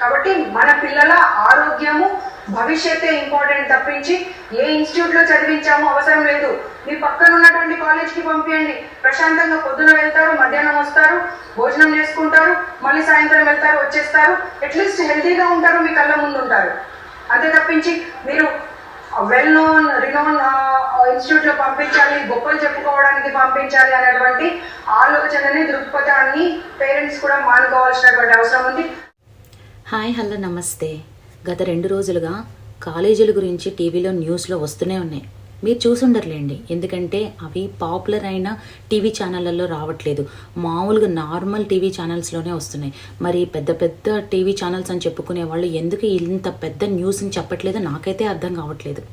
కాబట్టి మన పిల్లల ఆరోగ్యము భవిష్యత్తే ఇంపార్టెంట్ తప్పించి ఏ ఇన్స్టిట్యూట్లో చదివించామో అవసరం లేదు. మీ పక్కన ఉన్నటువంటి కాలేజ్కి పంపించండి ప్రశాంతంగా పొద్దున వెళ్తారు మధ్యాహ్నం వస్తారు భోజనం చేసుకుంటారు మళ్ళీ సాయంత్రం వెళ్తారు వచ్చేస్తారు. అట్లీస్ట్ హెల్తీగా ఉంటారు మీ కళ్ళ ముందు ఉంటారు. అంతే తప్పించి మీరు వెల్ నోన్ రినోన్ ఇన్స్టిట్యూట్లో పంపించాలి గొప్పలు చెప్పుకోవడానికి పంపించాలి అనేటువంటి ఆలోచనని దృక్పథాన్ని పేరెంట్స్ కూడా మానుకోవాల్సినటువంటి అవసరం ఉంది. హాయ్ హలో నమస్తే. గత రెండు రోజులుగా కాలేజీల గురించి టీవీలో న్యూస్లో వస్తూనే ఉన్నాయి. మీరు చూసుండర్లేండి. ఎందుకంటే అవి పాపులర్ అయిన టీవీ ఛానళ్ళల్లో రావట్లేదు. మామూలుగా నార్మల్ టీవీ ఛానల్స్లోనే వస్తున్నాయి. మరి పెద్ద పెద్ద టీవీ ఛానల్స్ అని చెప్పుకునే వాళ్ళు ఎందుకు ఇంత పెద్ద న్యూస్ని చెప్పట్లేదో? నాకైతే అర్థం కావట్లేదు.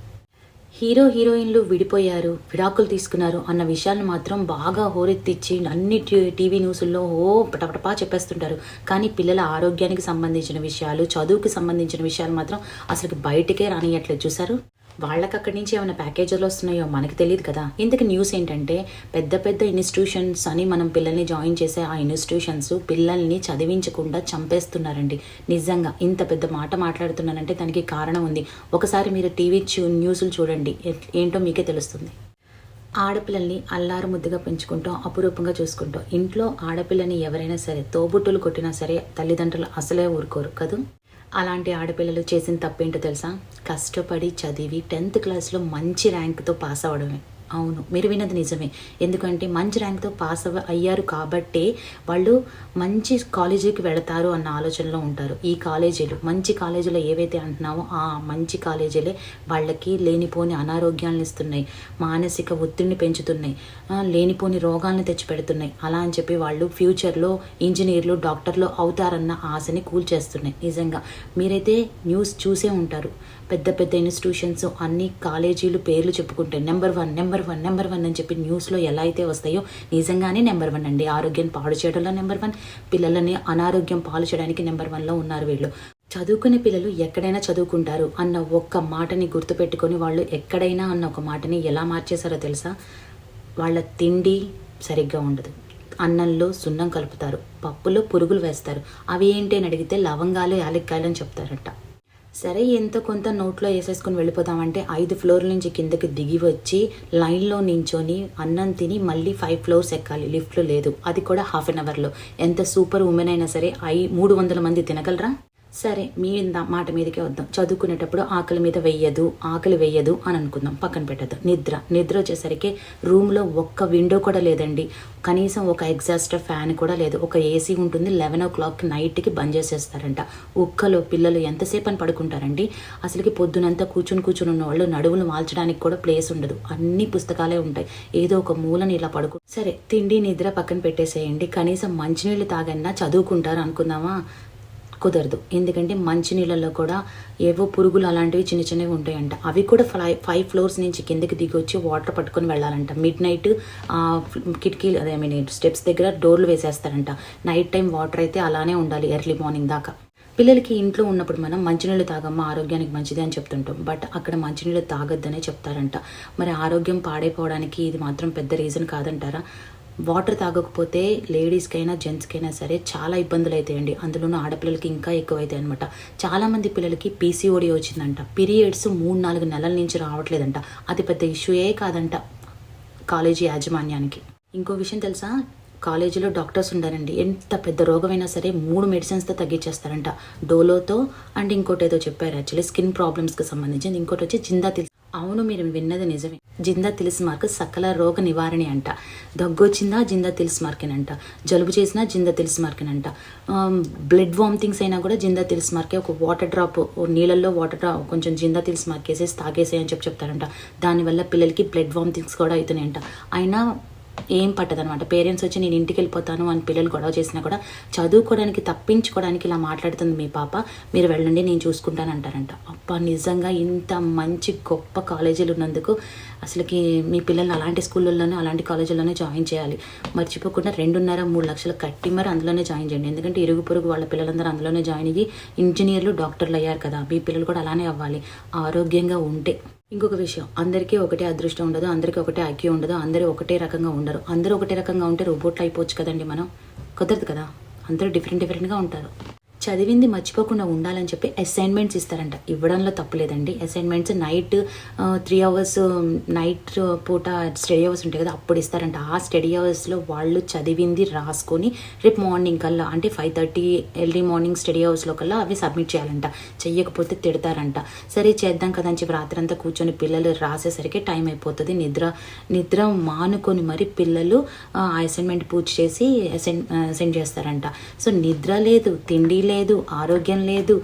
హీరో హీరోయిన్లు విడిపోయారు విడాకులు తీసుకున్నారు అన్న విషయాలను మాత్రం బాగా హోరెత్తిచ్చి అన్ని టీ- టీవీ న్యూస్ల్లో ఓ పటపటపా చెప్పేస్తుంటారు. కానీ పిల్లల ఆరోగ్యానికి సంబంధించిన విషయాలు చదువుకి సంబంధించిన విషయాలు మాత్రం అసలు బయటికే రానియట్లేదు చూసారు వాళ్ళకి అక్కడి నుంచి ఏమైనా ప్యాకేజీలు వస్తున్నాయో మనకి తెలియదు కదా. ఇంతకు న్యూస్ ఏంటంటే పెద్ద పెద్ద ఇన్స్టిట్యూషన్స్ అని మనం పిల్లల్ని జాయిన్ చేసే ఆ ఇన్స్టిట్యూషన్స్ పిల్లల్ని చదివించకుండా చంపేస్తున్నారండి. నిజంగా ఇంత పెద్ద మాట మాట్లాడుతున్నానంటే దానికి కారణం ఉంది. ఒకసారి మీరు టీవీ చూ న్యూస్లు చూడండి. ఏంటో మీకే తెలుస్తుంది. ఆడపిల్లల్ని అల్లారు ముద్దుగా పెంచుకుంటాం అపురూపంగా చూసుకుంటాం ఇంట్లో ఆడపిల్లని ఎవరైనా సరే తోబుట్టులు కొట్టినా సరే తల్లిదండ్రులు అసలే ఊరుకోరు కదూ? అలాంటి ఆడపిల్లలు చేసిన తప్పేంటో తెలుసా? కష్టపడి చదివి టెన్త్ క్లాస్లో మంచి ర్యాంక్తో పాస్ అవ్వడమే. అవును మీరు విన్నది నిజమే. ఎందుకంటే మంచి ర్యాంక్తో పాస్ అవ అయ్యారు కాబట్టే వాళ్ళు మంచి కాలేజీకి వెళతారు అన్న ఆలోచనలో ఉంటారు. ఈ కాలేజీలు మంచి కాలేజీలో ఏవైతే అంటున్నామో ఆ మంచి కాలేజీలే వాళ్ళకి లేనిపోని అనారోగ్యాలను ఇస్తున్నాయి. మానసిక ఒత్తిడిని పెంచుతున్నాయి. లేనిపోని రోగాలను తెచ్చిపెడుతున్నాయి. అలా అని చెప్పి వాళ్ళు ఫ్యూచర్లో ఇంజనీర్లు డాక్టర్లు అవుతారన్న ఆశని కూల్చేస్తున్నాయి. నిజంగా మీరైతే న్యూస్ చూసే ఉంటారు. పెద్ద పెద్ద ఇన్స్టిట్యూషన్స్ అన్ని కాలేజీలు పేర్లు చెప్పుకుంటాయి number one number one number one అని చెప్పి న్యూస్లో ఎలా అయితే వస్తాయో నిజంగానే నెంబర్ వన్ అండి. ఆరోగ్యం పాడు చేయడంలో నెంబర్ వన్. పిల్లలని అనారోగ్యం పాలు చేయడానికి నెంబర్ వన్లో ఉన్నారు వీళ్ళు. చదువుకునే పిల్లలు ఎక్కడైనా చదువుకుంటారు అన్న ఒక్క మాటని గుర్తుపెట్టుకొని వాళ్ళు ఎక్కడైనా అన్న ఒక మాటని ఎలా మార్చేశారో తెలుసా? వాళ్ళ తిండి సరిగ్గా ఉండదు. అన్నంలో సున్నం కలుపుతారు. పప్పులో పురుగులు వేస్తారు. అవి ఏంటి అని అడిగితే లవంగాలు యాలక్కాయలు అని చెప్తారట. సరే ఎంతో కొంత నోట్లో వేసేసుకొని వెళ్ళిపోతామంటే ఐదు ఫ్లోర్ల నుంచి కిందకి దిగి వచ్చి లైన్లో నించొని అన్నం తిని మళ్ళీ ఫైవ్ ఫ్లోర్స్ ఎక్కాలి. లిఫ్ట్లో లేదు. అది కూడా హాఫ్ అన్ అవర్లో. ఎంత సూపర్ ఉమెన్ అయినా సరే ఐ మూడు వందల మంది తినగలరా? సరే మీ దా- మాట మీదకే వద్దాం. చదువుకునేటప్పుడు ఆకలి మీద వెయ్యదు ఆకలి వెయ్యదు అని అనుకుందాం. పక్కన పెట్టద్దు. నిద్ర. నిద్ర వచ్చేసరికి రూమ్లో ఒక్క విండో కూడా లేదండి. కనీసం ఒక ఎగ్జాస్టర్ ఫ్యాన్ కూడా లేదు. ఒక ఏసీ ఉంటుంది. లెవెన్ ఓ క్లాక్ నైట్కి బంద్ చేసేస్తారంట. ఉక్కలో పిల్లలు ఎంతసేపు అని పడుకుంటారండి? అసలుకి పొద్దునంతా కూర్చుని కూర్చుని ఉన్న వాళ్ళు నడువులు మార్చడానికి కూడా ప్లేస్ ఉండదు. అన్ని పుస్తకాలే ఉంటాయి. ఏదో ఒక మూలని ఇలా పడుకు. సరే తిండి నిద్ర పక్కన పెట్టేసేయండి. కనీసం మంచినీళ్ళు తాగన్నా చదువుకుంటారు అనుకుందామా? కుదరదు. ఎందుకంటే మంచినీళ్ళలో కూడా ఏవో పురుగులు అలాంటివి చిన్న చిన్నవి ఉంటాయంట. అవి కూడా ఫైవ్ ఫైవ్ ఫ్లోర్స్ నుంచి కిందకి దిగి వచ్చి వాటర్ పట్టుకొని వెళ్ళాలంట. మిడ్ నైట్ కిటికీలు అదే ఐ మీన్ స్టెప్స్ దగ్గర డోర్లు వేసేస్తారంట. నైట్ టైం వాటర్ అయితే అలానే ఉండాలి ఎర్లీ మార్నింగ్ దాకా. పిల్లలకి ఇంట్లో ఉన్నప్పుడు మనం మంచినీళ్ళు తాగమ్మా ఆరోగ్యానికి మంచిది అని చెప్తుంటాం. బట్ అక్కడ మంచినీళ్ళు తాగొద్దనే చెప్తారంట. మరి ఆరోగ్యం పాడైపోవడానికి ఇది మాత్రం పెద్ద రీజన్ కాదంటారా? వాటర్ తాగకపోతే లేడీస్కైనా జెంట్స్కైనా సరే చాలా ఇబ్బందులు అవుతాయండి అందులోనూ ఆడపిల్లలకి ఇంకా ఎక్కువైతాయి అనమాట చాలామంది పిల్లలకి పీసీఓడి వచ్చిందంట. పీరియడ్స్ మూడు నాలుగు నెలల నుంచి రావట్లేదంట. అది పెద్ద ఇష్యూయే కాదంట కాలేజీ యాజమాన్యానికి. ఇంకో విషయం తెలుసా? కాలేజీలో డాక్టర్స్ ఉండారండి ఎంత పెద్ద రోగమైనా సరే మూడు మెడిసిన్స్తో తగ్గించేస్తారంట. డోలోతో అండ్ ఇంకోటి ఏదో చెప్పారు యాక్చువల్లీ. స్కిన్ ప్రాబ్లమ్స్కి సంబంధించింది. ఇంకోటి వచ్చి జిందా తిల్స్ అవును మీరు విన్నది నిజమే. జిందా తిల్స్ మార్క్ సకల రోగ నివారణి అంట. దగ్గు వచ్చిందా జిందా తిల్స్ మార్కేనంట. జలుబు చేసినా జిందా తిల్స్ మార్కేనంట. బ్లడ్ వామిటింగ్స్ అయినా కూడా జిందా తిల్స్ మార్కే ఒక వాటర్ డ్రాప్ నీళ్ళల్లో వాటర్ డ్రాప్ కొంచెం జిందా తిల్స్ మార్కేసేసి తాగేసాయని చెప్పి చెప్తారంట. దానివల్ల పిల్లలకి బ్లడ్ వామిటింగ్స్ కూడా అవుతున్నాయంట అయినా ఏం పట్టదనమాట పేరెంట్స్ వచ్చి నేను ఇంటికి వెళ్ళిపోతాను అని పిల్లలు గొడవ చేసినా కూడా చదువుకోవడానికి తప్పించుకోవడానికి ఇలా మాట్లాడుతుంది మీ పాప. మీరు వెళ్ళండి నేను చూసుకుంటాను అంటారంట. అప్ప నిజంగా ఇంత మంచి గొప్ప కాలేజీలు ఉన్నందుకు అసలుకి మీ పిల్లల్ని అలాంటి స్కూళ్ళల్లోనే అలాంటి కాలేజీల్లోనే జాయిన్ చేయాలి. మర్చిపోకుండా రెండున్నర మూడు లక్షలు కట్టి మరి అందులోనే జాయిన్ చేయండి. ఎందుకంటే ఇరుగు పొరుగు వాళ్ళ పిల్లలందరూ అందులోనే జాయిన్ అయ్యి ఇంజనీర్లు డాక్టర్లు అయ్యారు కదా. మీ పిల్లలు కూడా అలానే అవ్వాలి. ఆరోగ్యంగా ఉంటే. ఇంకొక విషయం. అందరికీ ఒకటే అదృష్టం ఉండదు అందరికీ ఒకటే అగ్గి ఉండదు అందరూ ఒకటే రకంగా ఉండరు. అందరూ ఒకటే రకంగా ఉంటే రోబోట్లు అయిపోవచ్చు కదండి మనం? కుదరదు కదా? అందరూ డిఫరెంట్ డిఫరెంట్గా ఉంటారు. చదివింది మర్చిపోకుండా ఉండాలని చెప్పి అసైన్మెంట్స్ ఇస్తారంట. ఇవ్వడంలో తప్పులేదండి. Assignments night three hours night పూట స్టడీ అవర్స్ ఉంటాయి కదా అప్పుడు ఇస్తారంట. ఆ స్టడీ అవర్స్లో వాళ్ళు చదివింది రాసుకొని రేపు మార్నింగ్ కల్లా అంటే five thirty early morning study అవర్స్లో కల్లా అవి సబ్మిట్ చేయాలంట. చెయ్యకపోతే తిడతారంట. సరే చేద్దాం కదా అని చెప్పి రాత్రంతా కూర్చొని పిల్లలు రాసేసరికి టైం అయిపోతుంది. నిద్ర నిద్ర మానుకొని మరి పిల్లలు ఆ అసైన్మెంట్ పూర్తి చేసి అసైన్ సెండ్ చేస్తారంట. సో నిద్ర లేదు తిండి లేదు లేదు ఆరోగ్యం లేదు.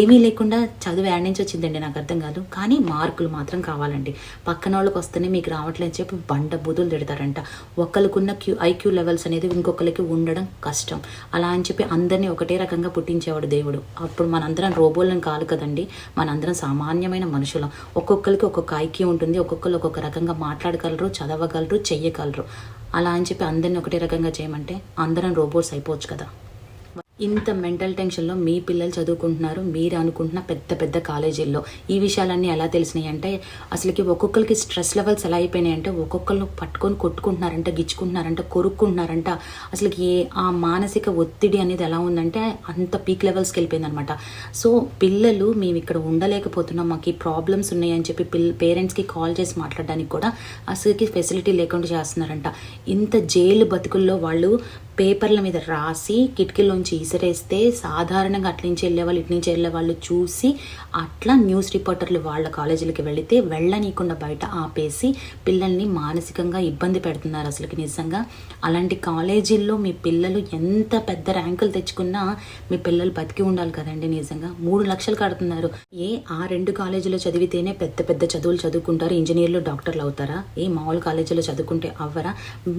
ఏమీ లేకుండా చదువు యాడ్ నుంచి వచ్చిందండి నాకు అర్థం కాదు. కానీ మార్కులు మాత్రం కావాలండి. పక్కన వాళ్ళకి వస్తేనే మీకు రావట్లేదని చెప్పి బండ బుద్ధులు తిడతారంట. ఒకరికున్న క్యూ ఐక్యూ లెవెల్స్ అనేది ఇంకొకరికి ఉండడం కష్టం. అలా అని చెప్పి అందరినీ ఒకటే రకంగా పుట్టించేవాడు దేవుడు. అప్పుడు మనందరం రోబోలను కాదు కదండి. మనందరం సామాన్యమైన మనుషులం. ఒక్కొక్కరికి ఒక్కొక్క ఐక్యూ ఉంటుంది. ఒక్కొక్కరు ఒక్కొక్క రకంగా మాట్లాడగలరు చదవగలరు చెయ్యగలరు. అలా అని చెప్పి అందరిని ఒకటే రకంగా చేయమంటే అందరం రోబోట్స్ అయిపోవచ్చు కదా. ఇంత మెంటల్ టెన్షన్లో మీ పిల్లలు చదువుకుంటున్నారు మీరు అనుకుంటున్న పెద్ద పెద్ద కాలేజీల్లో. ఈ విషయాలన్నీ ఎలా తెలిసినాయి అంటే అసలుకి ఒక్కొక్కరికి స్ట్రెస్ లెవెల్స్ ఎలా అయిపోయినాయి అంటే ఒక్కొక్కరిని పట్టుకొని కొట్టుకుంటున్నారంట గిచ్చుకుంటున్నారంట కొరుక్కుంటున్నారంట. అసలుకి ఏ ఆ మానసిక ఒత్తిడి అనేది ఎలా ఉందంటే అంత పీక్ లెవెల్స్కి వెళ్ళిపోయింది అనమాట సో పిల్లలు మేము ఇక్కడ ఉండలేకపోతున్నాం మాకు ఈ ప్రాబ్లమ్స్ ఉన్నాయని చెప్పి పిల్ల పేరెంట్స్కి కాల్ చేసి మాట్లాడడానికి కూడా అసలుకి ఫెసిలిటీ లేకుండా చేస్తున్నారంట. ఇంత జైలు బతుకుల్లో వాళ్ళు పేపర్ల మీద రాసి కిటికీలోంచి ఇసిరేస్తే సాధారణంగా అట్ల నుంచి వెళ్ళే వాళ్ళు ఇటు నుంచి వెళ్ళే వాళ్ళు చూసి అట్లా న్యూస్ రిపోర్టర్లు వాళ్ళ కాలేజీలకి వెళితే వెళ్ళనీయకుండా బయట ఆపేసి పిల్లల్ని మానసికంగా ఇబ్బంది పెడుతున్నారు అసలుకి నిజంగా. అలాంటి కాలేజీల్లో మీ పిల్లలు ఎంత పెద్ద ర్యాంకులు తెచ్చుకున్నా మీ పిల్లలు బతికి ఉండాలి కదండి నిజంగా. మూడు లక్షలు కడుతున్నారు. ఏ ఆ రెండు కాలేజీలో చదివితేనే పెద్ద పెద్ద చదువులు చదువుకుంటారు ఇంజనీర్లు డాక్టర్లు అవుతారా? ఏ మామూలు కాలేజీలో చదువుకుంటే అవ్వరా?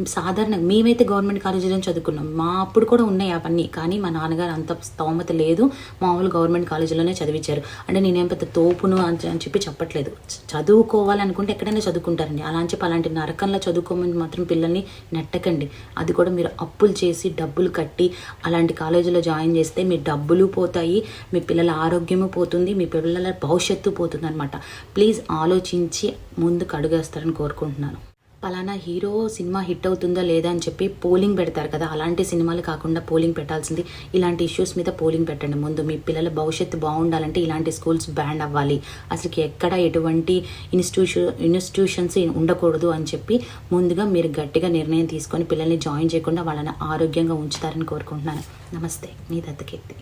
సాధారణ మేమైతే గవర్నమెంట్ కాలేజీలో చదువుకున్నాం మా అప్పుడు కూడా ఉన్నాయి అవన్నీ. కానీ మా నాన్నగారు అంత స్తోమత లేదు. మామూలు గవర్నమెంట్ కాలేజీలోనే చదివించారు అంటే నేనేం పెద్ద తోపును అని అని చెప్పి చెప్పట్లేదు. చదువుకోవాలనుకుంటే ఎక్కడైనా చదువుకుంటారండి. అలా అని చెప్పి అలాంటి నరకంలో చదువుకోమని మాత్రం పిల్లల్ని నెట్టకండి. అది కూడా మీరు అప్పులు చేసి డబ్బులు కట్టి అలాంటి కాలేజీలో జాయిన్ చేస్తే మీ డబ్బులు పోతాయి మీ పిల్లల ఆరోగ్యము పోతుంది మీ పిల్లల భవిష్యత్తు పోతుంది అనమాట ప్లీజ్ ఆలోచించి ముందుకు అడుగేస్తారని కోరుకుంటున్నాను. పలానా హీరో సినిమా హిట్ అవుతుందా లేదా అని చెప్పి పోలింగ్ పెడతారు కదా. అలాంటి సినిమాలు కాకుండా పోలింగ్ పెట్టాల్సింది ఇలాంటి ఇష్యూస్ మీద పోలింగ్ పెట్టండి. ముందు మీ పిల్లల భవిష్యత్తు బాగుండాలంటే ఇలాంటి స్కూల్స్ బ్యాండ్ అవ్వాలి. అసలుకి ఎక్కడ ఎటువంటి ఇన్స్టిట్యూషన్ ఇన్స్టిట్యూషన్స్ ఉండకూడదు అని చెప్పి ముందుగా మీరు గట్టిగా నిర్ణయం తీసుకొని పిల్లల్ని జాయిన్ చేయకుండా వాళ్ళని ఆరోగ్యంగా ఉంచుతారని కోరుకుంటున్నాను. నమస్తే. మీ దత్తకీర్తి.